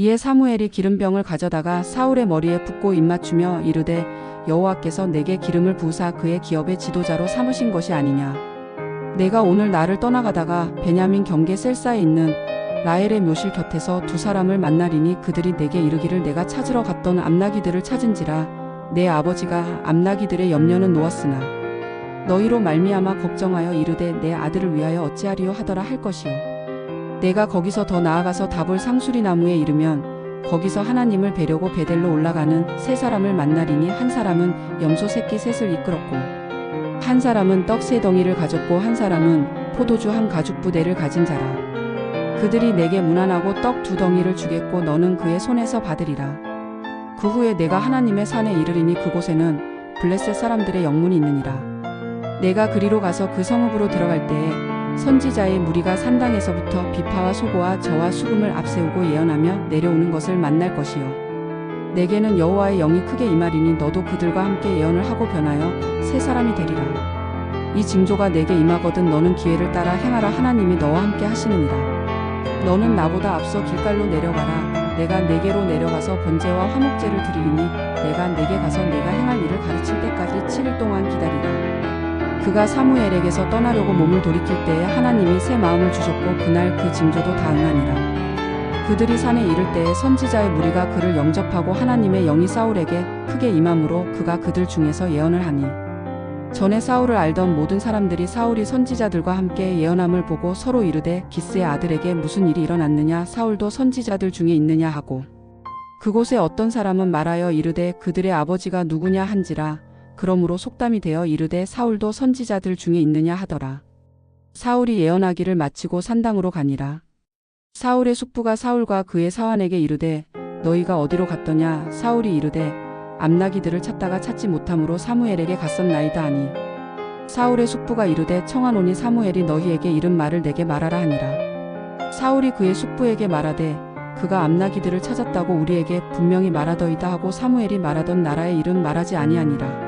이에 사무엘이 기름병을 가져다가 사울의 머리에 붓고 입맞추며 이르되 여호와께서 내게 기름을 부으사 그의 기업의 지도자로 삼으신 것이 아니냐. 내가 오늘 나를 떠나가다가 베냐민 경계 셀사에 있는 라헬의 묘실 곁에서 두 사람을 만나리니 그들이 내게 이르기를 내가 찾으러 갔던 암나기들을 찾은지라 내 아버지가 암나기들의 염려는 놓았으나 너희로 말미암아 걱정하여 이르되 내 아들을 위하여 어찌하리요 하더라 할 것이요 내가 거기서 더 나아가서 다볼 상수리 나무에 이르면 거기서 하나님을 뵈려고 베델로 올라가는 세 사람을 만나리니 한 사람은 염소 새끼 셋을 이끌었고 한 사람은 떡 세 덩이를 가졌고 한 사람은 포도주 한 가죽 부대를 가진 자라. 그들이 내게 무난하고 떡 두 덩이를 주겠고 너는 그의 손에서 받으리라. 그 후에 내가 하나님의 산에 이르리니 그곳에는 블레셋 사람들의 영문이 있느니라. 내가 그리로 가서 그 성읍으로 들어갈 때에 선지자의 무리가 산당에서부터 비파와 소고와 저와 수금을 앞세우고 예언하며 내려오는 것을 만날 것이요. 내게는 여호와의 영이 크게 임하리니 너도 그들과 함께 예언을 하고 변하여 새 사람이 되리라. 이 징조가 내게 임하거든 너는 기회를 따라 행하라 하나님이 너와 함께 하시느니라. 너는 나보다 앞서 길갈로 내려가라. 내가 내게로 내려가서 번제와 화목제를 드리리니 내가 내게 가서 내가 행할 일을 가르칠 때까지 7일 동안 기다리라 그가 사무엘에게서 떠나려고 몸을 돌이킬 때에 하나님이 새 마음을 주셨고 그날 그 징조도 다 응하니라. 그들이 산에 이를 때에 선지자의 무리가 그를 영접하고 하나님의 영이 사울에게 크게 임함으로 그가 그들 중에서 예언을 하니 전에 사울을 알던 모든 사람들이 사울이 선지자들과 함께 예언함을 보고 서로 이르되 기스의 아들에게 무슨 일이 일어났느냐 사울도 선지자들 중에 있느냐 하고 그곳에 어떤 사람은 말하여 이르되 그들의 아버지가 누구냐 한지라 그러므로 속담이 되어 이르되 사울도 선지자들 중에 있느냐 하더라. 사울이 예언하기를 마치고 산당으로 가니라. 사울의 숙부가 사울과 그의 사환에게 이르되 너희가 어디로 갔더냐 사울이 이르되 암나기들을 찾다가 찾지 못함으로 사무엘에게 갔었나이다 하니 사울의 숙부가 이르되 청하노니 사무엘이 너희에게 이른 말을 내게 말하라 하니라. 사울이 그의 숙부에게 말하되 그가 암나기들을 찾았다고 우리에게 분명히 말하더이다 하고 사무엘이 말하던 나라의 이름 말하지 아니하니라.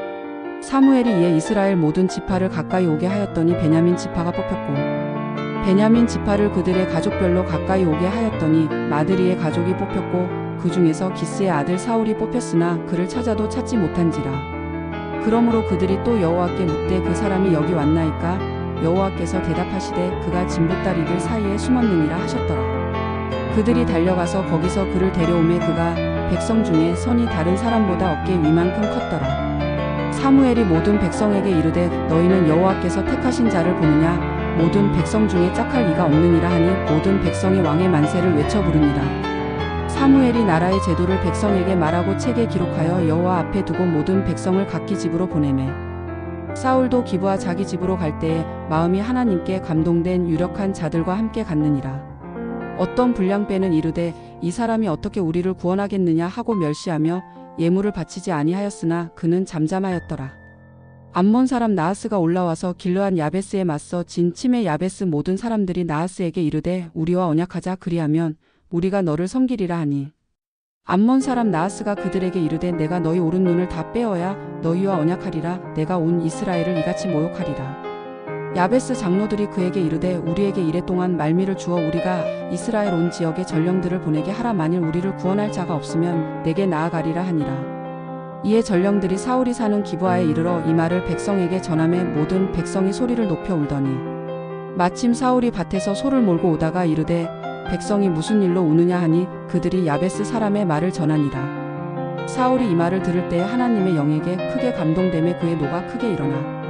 사무엘이 이에 이스라엘 모든 지파를 가까이 오게 하였더니 베냐민 지파가 뽑혔고 베냐민 지파를 그들의 가족별로 가까이 오게 하였더니 마드리의 가족이 뽑혔고 그 중에서 기스의 아들 사울이 뽑혔으나 그를 찾아도 찾지 못한지라. 그러므로 그들이 또 여호와께 묻되 그 사람이 여기 왔나이까? 여호와께서 대답하시되 그가 진보다리들 사이에 숨었느니라 하셨더라. 그들이 달려가서 거기서 그를 데려오매 그가 백성 중에 선이 다른 사람보다 어깨 위만큼 컸더라 사무엘이 모든 백성에게 이르되 너희는 여호와께서 택하신 자를 보느냐? 모든 백성 중에 짝할 이가 없느니라 하니 모든 백성이 왕의 만세를 외쳐 부르니라 사무엘이 나라의 제도를 백성에게 말하고 책에 기록하여 여호와 앞에 두고 모든 백성을 각기 집으로 보내매. 사울도 기부하 자기 집으로 갈 때에 마음이 하나님께 감동된 유력한 자들과 함께 갔느니라. 어떤 불량배는 이르되 이 사람이 어떻게 우리를 구원하겠느냐? 하고 멸시하며 예물을 바치지 아니하였으나 그는 잠잠하였더라. 암몬 사람 나하스가 올라와서 길르한 야베스에 맞서 진 침의 야베스 모든 사람들이 나하스에게 이르되 우리와 언약하자 그리하면 우리가 너를 섬기리라 하니. 암몬 사람 나하스가 그들에게 이르되 내가 너희 오른 눈을 다 빼어야 너희와 언약하리라. 내가 온 이스라엘을 이같이 모욕하리라 야베스 장로들이 그에게 이르되 우리에게 이래 동안 말미를 주어 우리가 이스라엘 온 지역에 전령들을 보내게 하라 만일 우리를 구원할 자가 없으면 내게 나아가리라 하니라. 이에 전령들이 사울이 사는 기부하에 이르러 이 말을 백성에게 전함에 모든 백성이 소리를 높여 울더니 마침 사울이 밭에서 소를 몰고 오다가 이르되 백성이 무슨 일로 우느냐 하니 그들이 야베스 사람의 말을 전하니라. 사울이 이 말을 들을 때에 하나님의 영에게 크게 감동됨에 그의 노가 크게 일어나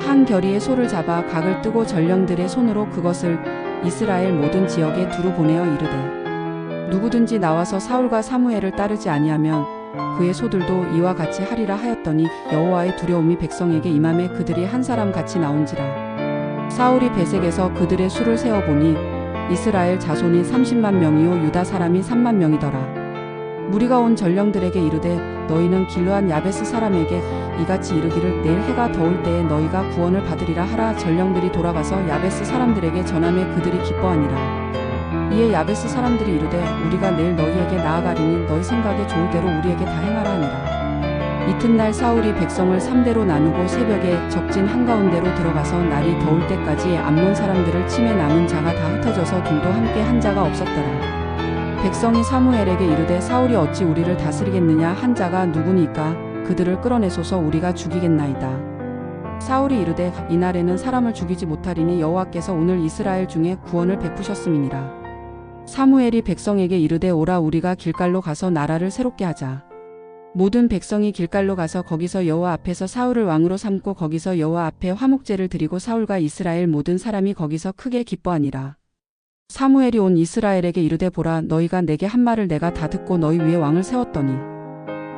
한 결의의 소를 잡아 각을 뜨고 전령들의 손으로 그것을 이스라엘 모든 지역에 두루 보내어 이르되 누구든지 나와서 사울과 사무엘을 따르지 아니하면 그의 소들도 이와 같이 하리라 하였더니 여호와의 두려움이 백성에게 임함에 그들이 한 사람 같이 나온지라. 사울이 베색에서 그들의 수를 세어 보니 이스라엘 자손이 30만 명이요 유다 사람이 3만 명이더라. 무리가 온 전령들에게 이르되 너희는 길르한 야베스 사람에게 이같이 이르기를 내일 해가 더울 때에 너희가 구원을 받으리라 하라 전령들이 돌아가서 야베스 사람들에게 전함에 그들이 기뻐하니라. 이에 야베스 사람들이 이르되 우리가 내일 너희에게 나아가리니 너희 생각에 좋을 대로 우리에게 다 행하라 하니라. 이튿날 사울이 백성을 3대로 나누고 새벽에 적진 한가운데로 들어가서 날이 더울 때까지 암몬 사람들을 침에 남은 자가 다 흩어져서 둘도 함께 한 자가 없었더라 백성이 사무엘에게 이르되 사울이 어찌 우리를 다스리겠느냐 한 자가 누구니까 그들을 끌어내소서 우리가 죽이겠나이다. 사울이 이르되 이날에는 사람을 죽이지 못하리니 여호와께서 오늘 이스라엘 중에 구원을 베푸셨음이니라. 사무엘이 백성에게 이르되 오라 우리가 길갈로 가서 나라를 새롭게 하자. 모든 백성이 길갈로 가서 거기서 여호와 앞에서 사울을 왕으로 삼고 거기서 여호와 앞에 화목제를 드리고 사울과 이스라엘 모든 사람이 거기서 크게 기뻐하니라. 사무엘이 온 이스라엘에게 이르되 보라 너희가 내게 한 말을 내가 다 듣고 너희 위에 왕을 세웠더니.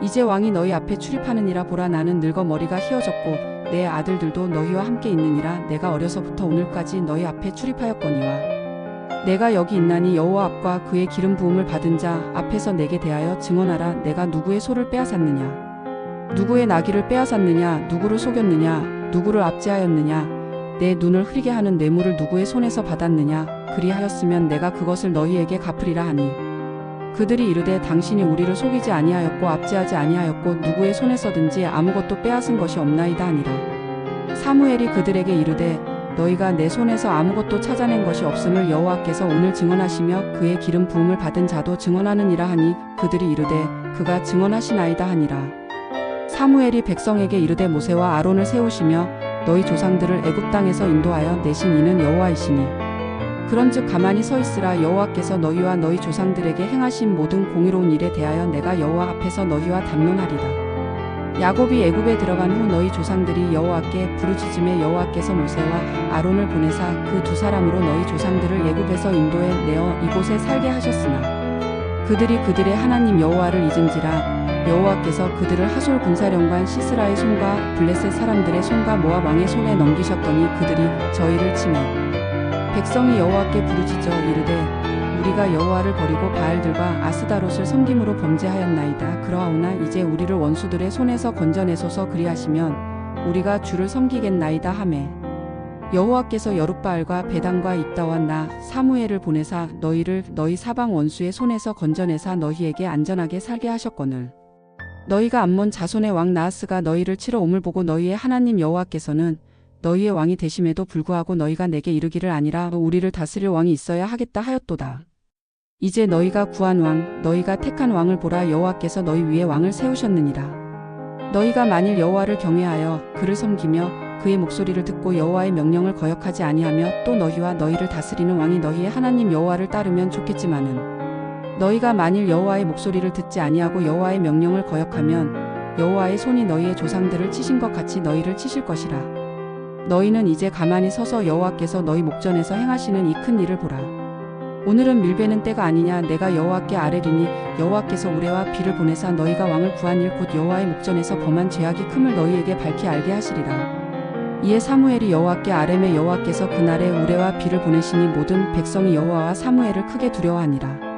이제 왕이 너희 앞에 출입하느니라 보라 나는 늙어 머리가 휘어졌고 내 아들들도 너희와 함께 있느니라 내가 어려서부터 오늘까지 너희 앞에 출입하였거니와. 내가 여기 있나니 여호와 앞과 그의 기름 부음을 받은 자 앞에서 내게 대하여 증언하라 내가 누구의 소를 빼앗았느냐? 누구의 나귀를 빼앗았느냐? 누구를 속였느냐? 누구를 압제하였느냐? 내 눈을 흐리게 하는 뇌물을 누구의 손에서 받았느냐 그리하였으면 내가 그것을 너희에게 갚으리라 하니. 그들이 이르되 당신이 우리를 속이지 아니하였고 압제하지 아니하였고 누구의 손에서든지 아무것도 빼앗은 것이 없나이다 하니라. 사무엘이 그들에게 이르되 너희가 내 손에서 아무것도 찾아낸 것이 없음을 여호와께서 오늘 증언하시며 그의 기름 부음을 받은 자도 증언하느니라 하니 그들이 이르되 그가 증언하시나이다 하니라. 사무엘이 백성에게 이르되 모세와 아론을 세우시며 너희 조상들을 애굽 땅에서 인도하여 내신 이는 여호와이시니 그런즉 가만히 서 있으라. 여호와께서 너희와 너희 조상들에게 행하신 모든 공의로운 일에 대하여 내가 여호와 앞에서 너희와 담론하리라. 야곱이 애굽에 들어간 후 너희 조상들이 여호와께 부르짖음에 여호와께서 모세와 아론을 보내사 그 두 사람으로 너희 조상들을 애굽에서 인도해 내어 이곳에 살게 하셨으나 그들이 그들의 하나님 여호와를 잊은지라. 여호와께서 그들을 하솔 군사령관 시스라의 손과 블레셋 사람들의 손과 모압 왕의 손에 넘기셨더니 그들이 저희를 치매 백성이 여호와께 부르짖어 이르되 우리가 여호와를 버리고 바알들과 아스다롯을 섬김으로 범죄하였나이다. 그러하오나 이제 우리를 원수들의 손에서 건져내소서 그리하시면 우리가 주를 섬기겠나이다 하매 여호와께서 여룻바알과 베단과 입다와 나 사무엘을 보내사 너희를 너희 사방 원수의 손에서 건져내사 너희에게 안전하게 살게 하셨거늘 너희가 암몬 자손의 왕 나하스가 너희를 치러 옴을 보고 너희의 하나님 여호와께서는 너희의 왕이 되심에도 불구하고 너희가 내게 이르기를 아니라 우리를 다스릴 왕이 있어야 하겠다 하였도다. 이제 너희가 구한 왕, 너희가 택한 왕을 보라 여호와께서 너희 위에 왕을 세우셨느니라. 너희가 만일 여호와를 경외하여 그를 섬기며 그의 목소리를 듣고 여호와의 명령을 거역하지 아니하며 또 너희와 너희를 다스리는 왕이 너희의 하나님 여호와를 따르면 좋겠지만은 너희가 만일 여호와의 목소리를 듣지 아니하고 여호와의 명령을 거역하면 여호와의 손이 너희의 조상들을 치신 것 같이 너희를 치실 것이라. 너희는 이제 가만히 서서 여호와께서 너희 목전에서 행하시는 이 큰 일을 보라. 오늘은 밀베는 때가 아니냐 내가 여호와께 아뢰리니 여호와께서 우레와 비를 보내사 너희가 왕을 구한 일 곧 여호와의 목전에서 범한 죄악이 큼을 너희에게 밝히 알게 하시리라. 이에 사무엘이 여호와께 아뢰매 여호와께서 그날에 우레와 비를 보내시니 모든 백성이 여호와와 사무엘을 크게 두려워하니라.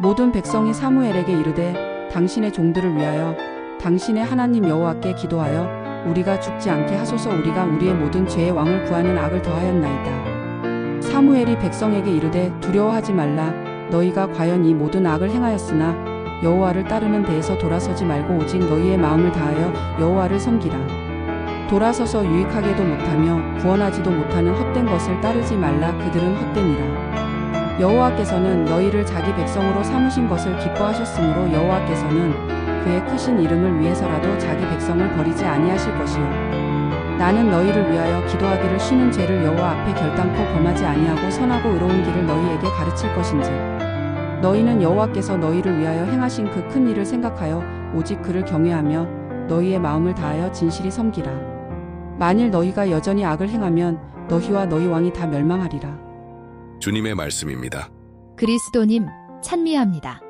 모든 백성이 사무엘에게 이르되 당신의 종들을 위하여 당신의 하나님 여호와께 기도하여 우리가 죽지 않게 하소서 우리가 우리의 모든 죄의 왕을 구하는 악을 더하였나이다. 사무엘이 백성에게 이르되 두려워하지 말라. 너희가 과연 이 모든 악을 행하였으나 여호와를 따르는 데에서 돌아서지 말고 오직 너희의 마음을 다하여 여호와를 섬기라. 돌아서서 유익하게도 못하며 구원하지도 못하는 헛된 것을 따르지 말라. 그들은 헛되니라. 여호와께서는 너희를 자기 백성으로 삼으신 것을 기뻐하셨으므로 여호와께서는 그의 크신 이름을 위해서라도 자기 백성을 버리지 아니하실 것이요 나는 너희를 위하여 기도하기를 쉬는 죄를 여호와 앞에 결단코 범하지 아니하고 선하고 의로운 길을 너희에게 가르칠 것인지 너희는 여호와께서 너희를 위하여 행하신 그 큰 일을 생각하여 오직 그를 경외하며 너희의 마음을 다하여 진실이 섬기라 만일 너희가 여전히 악을 행하면 너희와 너희 왕이 다 멸망하리라 주님의 말씀입니다. 그리스도님 찬미합니다.